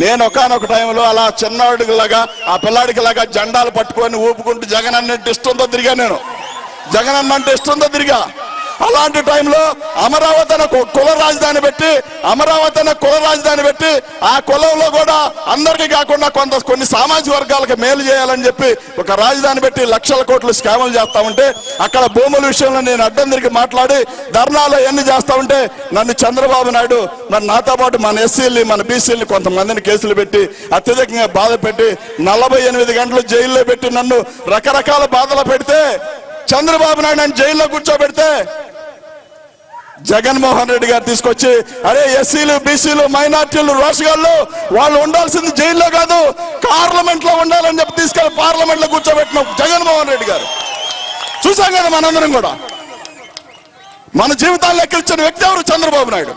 నేను ఒకనొక టైంలో అలా చిన్నవాడికి లాగా ఆ పిల్లాడికి లాగా జెండాలు పట్టుకొని ఊపుకుంటూ జగన్ అన్న ఇష్టంతో తిరిగా నేను. జగన్ అన్న అంటే ఇష్టంతో తిరిగా. అలాంటి టైంలో అమరావతి కు- కుల రాజధాని పెట్టి అమరావతి కుల రాజధాని పెట్టి ఆ కులంలో కూడా అందరికీ కాకుండా కొంత కొన్ని సామాజిక వర్గాలకు మేలు చేయాలని చెప్పి ఒక రాజధాని పెట్టి లక్షల కోట్లు స్కాములు చేస్తా ఉంటే అక్కడ భూముల విషయంలో నేను అడ్డం తిరిగి మాట్లాడి ధర్నాలు ఎన్ని చేస్తా ఉంటే నన్ను చంద్రబాబు నాయుడు మరి నాతో పాటు మన ఎస్సీల్ని మన బీసీల్ని కొంతమందిని కేసులు పెట్టి అత్యధికంగా బాధ పెట్టి నలభై ఎనిమిది గంటలు జైల్లో పెట్టి నన్ను రకరకాల బాధలు పెడితే చంద్రబాబు నాయుడు నన్ను జైల్లో కూర్చోబెడితే జగన్మోహన్ రెడ్డి గారు తీసుకొచ్చి అరే ఎస్సీలు బీసీలు మైనార్టీలు రోషగాళ్ళు వాళ్ళు ఉండాల్సింది జైల్లో కాదు పార్లమెంట్లో ఉండాలని చెప్పి తీసుకెళ్ళి పార్లమెంట్లో కూర్చోబెట్టిన జగన్మోహన్ రెడ్డి గారు. చూసాం కదా మనందరం కూడా. మన జీవితాలు లెక్కించిన వ్యక్తి ఎవరు? చంద్రబాబు నాయుడు.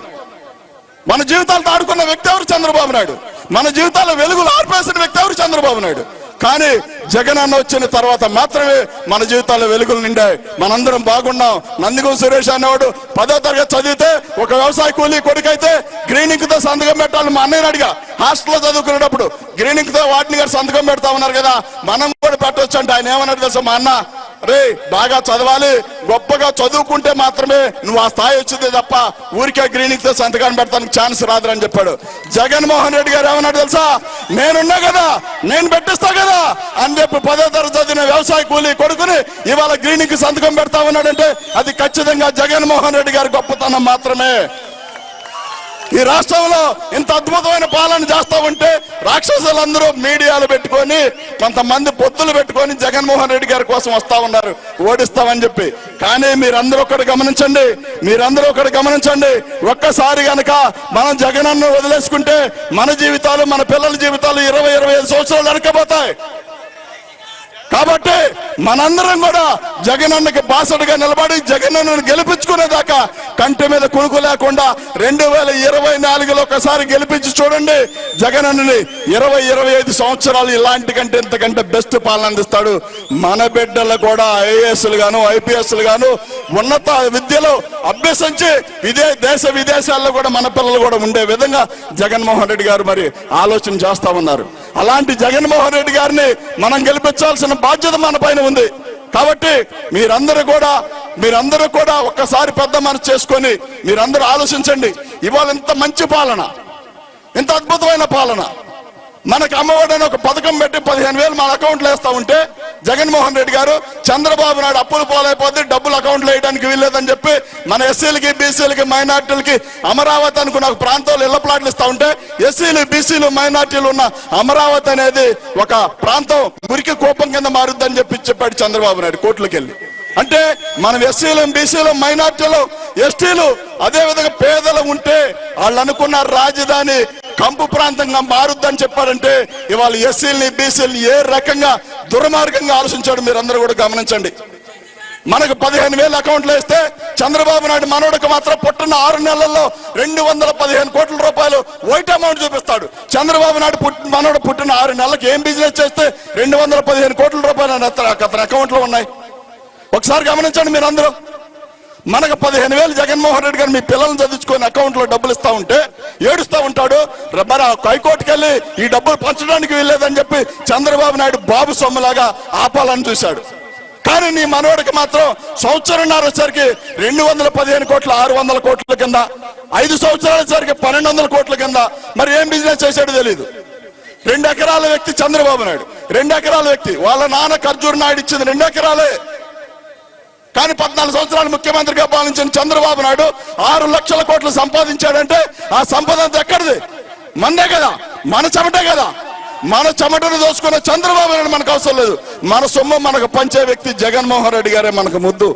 మన జీవితాలతో ఆడుకున్న వ్యక్తి ఎవరు? చంద్రబాబు నాయుడు. మన జీవితాల్లో వెలుగులు ఆర్పేసిన వ్యక్తి ఎవరు? చంద్రబాబు నాయుడు. కానీ జగన్ అన్న వచ్చిన తర్వాత మాత్రమే మన జీవితాల్లో వెలుగులు నిండాయి. మనందరం బాగున్నాం. నందిగం సురేష్ అనేవాడు పదో తరగతి చదివితే ఒక వ్యవసాయ కూలీ కొడుకైతే గ్రీనింగ్తో సంతకం పెట్టాలి మా అన్నయ్యని అడిగా. హాస్టల్లో చదువుకునేటప్పుడు గ్రీనింగ్తో వాటిని గారు సంతకం పెడతా ఉన్నారు కదా మనం కూడా పెట్టవచ్చు అంటే ఆయన ఏమన్నాడు తెలుసా మా అన్న? రే బాగా చదవాలి గొప్పగా చదువుకుంటే మాత్రమే నువ్వు ఆ స్థాయి వచ్చిందే తప్ప ఊరికే గ్రీనింగ్తో సంతకాన్ని పెడతానికి ఛాన్స్ రాదురని చెప్పాడు. జగన్మోహన్ రెడ్డి గారు ఏమన్నాడు తెలుసా? నేనున్నా కదా నేను పెట్టిస్తా కదా అని చెప్పి పదో తరగతి చదివిన వ్యవసాయ కూలీ కొడుకుని ఇవాళ గ్రీనింగ్కి సంతకం పెడతా ఉన్నాడంటే అది ఖచ్చితంగా జగన్మోహన్ రెడ్డి గారి గొప్పతనం మాత్రమే. ఈ రాష్ట్రంలో ఇంత అద్భుతమైన పాలన చేస్తా ఉంటే రాక్షసులందరూ మీడియాలు పెట్టుకొని కొంతమంది పొత్తులు పెట్టుకొని జగన్మోహన్ రెడ్డి గారి కోసం వస్తా ఉన్నారు. ఓడిస్తామని చెప్పి. కానీ మీరందరూ ఒకటి గమనించండి. మీరందరూ ఒకటి గమనించండి. ఒక్కసారి గనక మనం జగన్ వదిలేసుకుంటే మన జీవితాలు మన పిల్లల జీవితాలు ఇరవై ఇరవై ఐదు సంవత్సరాలు వెనకపోతాయి కాబట్టి మనందరం కూడా జగనన్నకి బాసడుగా నిలబడి జగనన్నను గెలిపించుకునేదాకా కంటి మీద కొనుక్కు లేకుండా రెండు వేల ఇరవై నాలుగులో ఒకసారి గెలిపించి చూడండి. జగనన్నని ఇరవై ఇరవై ఐదు సంవత్సరాలు ఇలాంటి కంటే ఇంతకంటే బెస్ట్ పాలన అందిస్తాడు. మన బిడ్డలు కూడా ఐఏఎస్లు గాను ఐపీఎస్లు గాను ఉన్నత విద్యలో అభ్యసించి విదే దేశ విదేశాల్లో కూడా మన పిల్లలు కూడా ఉండే విధంగా జగన్మోహన్ రెడ్డి గారు మరి ఆలోచన చేస్తా ఉన్నారు. అలాంటి జగన్మోహన్ రెడ్డి గారిని మనం గెలిపించాల్సిన బాధ్యత మన పైన ఉంది. కాబట్టి మీరందరూ కూడా మీరందరూ కూడా ఒక్కసారి పెద్ద మనసు చేసుకొని మీరందరూ ఆలోచించండి. ఇవాళ ఇంత మంచి పాలన ఇంత అద్భుతమైన పాలన. మనకు అమ్మఒడి ఒక పథకం పెట్టి పదిహేను వేలు మన అకౌంట్లో వేస్తా ఉంటే జగన్మోహన్ రెడ్డి గారు చంద్రబాబు నాయుడు అప్పులు పోలైపోతే డబ్బులు అకౌంట్లో వేయడానికి వీల్లేదని చెప్పి మన ఎస్సీలకి బీసీలకి మైనార్టీలకి అమరావతి అనుకున్న ఒక ప్రాంతంలో ఇళ్ళ ప్లాట్లు ఇస్తా ఉంటే ఎస్సీలు బీసీలు మైనార్టీలు ఉన్న అమరావతి అనేది ఒక ప్రాంతం మురికి కోపం కింద మారుద్దని చెప్పి చెప్పాడు చంద్రబాబు నాయుడు కోర్టులకు వెళ్ళి అంటే మనం ఎస్సీలు బీసీలు మైనార్టీలు ఎస్టీలు అదే విధంగా పేదలు ఉంటే వాళ్ళు అనుకున్న రాజధాని కంపు ప్రాంతంగా మారుద్దని చెప్పారంటే ఇవాళ ఎస్సీలని బీసీలని ఏ రకంగా దుర్మార్గంగా ఆలోచించాడు మీరందరూ కూడా గమనించండి. మనకు పదిహేను వేల అకౌంట్లు వేస్తే చంద్రబాబు నాయుడు మనోడికి మాత్రం పుట్టిన ఆరు నెలల్లో రెండు వందల పదిహేను కోట్ల రూపాయలు వైట్ అమౌంట్ చూపిస్తాడు. చంద్రబాబు నాయుడు పుట్టి మనోడు పుట్టిన ఆరు నెలలకు ఏం బిజినెస్ చేస్తే రెండు వందల పదిహేను కోట్ల రూపాయలు అతని అతని అకౌంట్లో ఉన్నాయి. ఒకసారి గమనించండి మీరందరూ. మనకు పదిహేను వేలు జగన్మోహన్ రెడ్డి గారు మీ పిల్లల్ని చదివించుకొని అకౌంట్లో డబ్బులు ఇస్తా ఉంటే ఏడుస్తా ఉంటాడు. మరి ఆ హైకోర్టుకి వెళ్ళి ఈ డబ్బులు పంచడానికి వీల్లేదని చెప్పి చంద్రబాబు నాయుడు బాబు సొమ్ములాగా ఆపాలని చూశాడు. కానీ నీ మనవడికి మాత్రం సంవత్సరంన్నర సరికి రెండు వందల పదిహేను కోట్ల ఆరు వందల కోట్ల కింద ఐదు సంవత్సరాల సరికి పన్నెండు వందల కోట్ల కింద. మరి ఏం బిజినెస్ చేశాడో తెలియదు రెండు ఎకరాల వ్యక్తి చంద్రబాబు నాయుడు. రెండు ఎకరాల వ్యక్తి. వాళ్ళ నాన్న ఖర్జూర్ నాయుడు ఇచ్చింది రెండు ఎకరాలే. కానీ పద్నాలుగు సంవత్సరాలు ముఖ్యమంత్రిగా పాలించిన చంద్రబాబు నాయుడు ఆరు లక్షల కోట్లు సంపాదించాడంటే ఆ సంపద అంతా ఎక్కడిది? మందే కదా మన చెమటే కదా. మన చెమటను దోచుకున్న చంద్రబాబు నాయుడు మనకు అవసరం లేదు. మన సొమ్ము మనకు పంచే వ్యక్తి జగన్మోహన్ రెడ్డి గారే మనకు ముద్దు.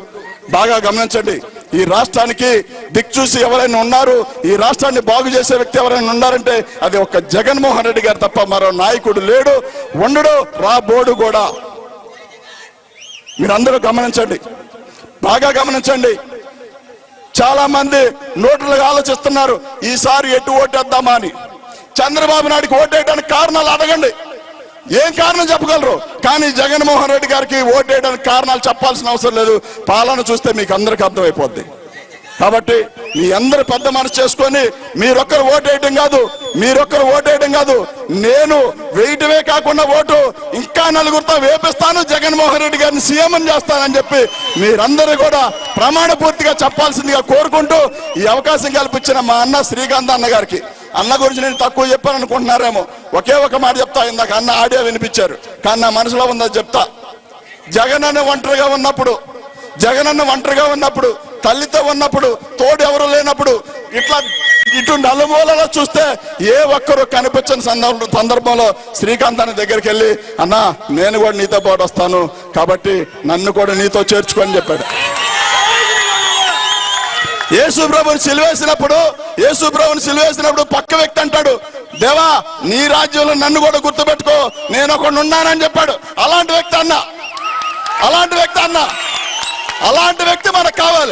బాగా గమనించండి ఈ రాష్ట్రానికి దిక్చూసి ఎవరైనా ఉన్నారు ఈ రాష్ట్రాన్ని బాగు చేసే వ్యక్తి ఎవరైనా ఉన్నారంటే అది ఒక జగన్మోహన్ రెడ్డి గారు తప్ప మరో నాయకుడు లేడు ఉండడు రాబోడు కూడా. మీరందరూ గమనించండి బాగా గమనించండి. చాలా మంది నోట్లుగా ఆలోచిస్తున్నారు ఈసారి ఎటు ఓటేద్దామా అని. చంద్రబాబు నాయుడికి ఓటేయడానికి కారణాలు అడగండి. ఏం కారణం చెప్పగలరు? కానీ జగన్మోహన్ రెడ్డి గారికి ఓటేయడానికి కారణాలు చెప్పాల్సిన అవసరం లేదు. పాలన చూస్తే మీకు అందరికి అర్థమైపోద్ది. కాబట్టి మీ అందరు పెద్ద మనసు చేసుకొని మీరొక్కరు ఓటేయడం కాదు మీరొక్కరు ఓటేయడం కాదు. నేను వేయటమే కాకుండా ఓటు ఇంకా నలుగురితో వేపిస్తాను జగన్మోహన్ రెడ్డి గారిని సీఎం చేస్తానని చెప్పి మీరందరూ కూడా ప్రమాణ పూర్తిగా చెప్పాల్సిందిగా కోరుకుంటూ ఈ అవకాశం కల్పించిన మా అన్న శ్రీకాంత్ అన్న గారికి. అన్న గురించి నేను తక్కువ చెప్పాను అనుకుంటున్నారేమో ఒకే ఒక మాట చెప్తా ఇందాక అన్న ఆడియో వినిపించారు. కానీ నా మనసులో ఉందని చెప్తా. జగన్ అన్న ఒంటరిగా ఉన్నప్పుడు జగన్ అన్న ఒంటరిగా ఉన్నప్పుడు తల్లితో ఉన్నప్పుడు తోడు ఎవరు లేనప్పుడు ఇట్లా ఇటు నలుమూలలో చూస్తే ఏ ఒక్కరు కనిపించని సందర్భ సందర్భంలో శ్రీకాంత్ అని దగ్గరికి వెళ్ళి అన్నా నేను కూడా నీతో పాటు వస్తాను. కాబట్టి నన్ను కూడా నీతో చేర్చుకొని చెప్పాడు. యేసు ప్రభుని సిలువేసినప్పుడు యేసు ప్రభుని సిలువేసినప్పుడు పక్క వ్యక్తి అంటాడు దేవా నీ రాజ్యంలో నన్ను కూడా గుర్తుపెట్టుకో. నేను ఒకడు ఉన్నానని చెప్పాడు. అలాంటి వ్యక్తి అన్న. అలాంటి వ్యక్తి అన్న. అలాంటి వ్యక్తి మనకు కావాలి.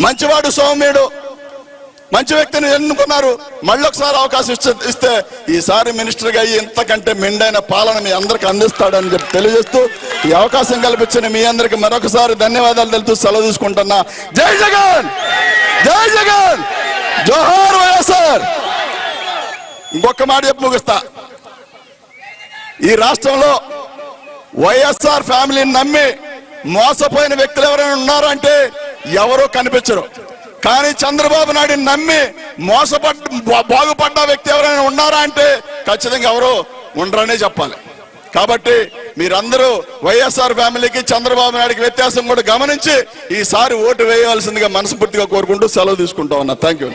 మంచివాడు సౌమ్యుడు. మంచి వ్యక్తిని ఎన్నుకున్నారు. మళ్ళీ ఒకసారి అవకాశం ఇస్తే- ఇస్తే ఈసారి మినిస్టర్గా అయ్యి ఇంతకంటే మిండైన పాలన మీ అందరికి అందిస్తాడని చెప్పి తెలియజేస్తూ ఈ అవకాశం కల్పించిన మీ అందరికి మరొకసారి ధన్యవాదాలు తెలుపుతూ సెలవు తీసుకుంటున్నా. జై జగన్! జై జగన్! జోహార్ వైఎస్ఆర్! ఇంకొక మాట చెప్పి ముగిస్తా. ఈ రాష్ట్రంలో వైఎస్ఆర్ ఫ్యామిలీని నమ్మి మోసపోయిన వ్యక్తులు ఎవరైనా ఉన్నారంటే ఎవరో కనిపించరు. కానీ చంద్రబాబు నాయుడిని నమ్మి మోసపడ్డ బా- బాగుపడ్డ వ్యక్తి ఎవరైనా ఉన్నారా అంటే ఖచ్చితంగా ఎవరు ఉండరనే చెప్పాలి. కాబట్టి మీరందరూ వైఎస్ఆర్ ఫ్యామిలీకి చంద్రబాబు నాయుడికి వ్యత్యాసం కూడా గమనించి ఈసారి ఓటు వేయవలసిందిగా మనస్ఫూర్తిగా కోరుకుంటూ సెలవు తీసుకుంటా ఉన్నా. Thank you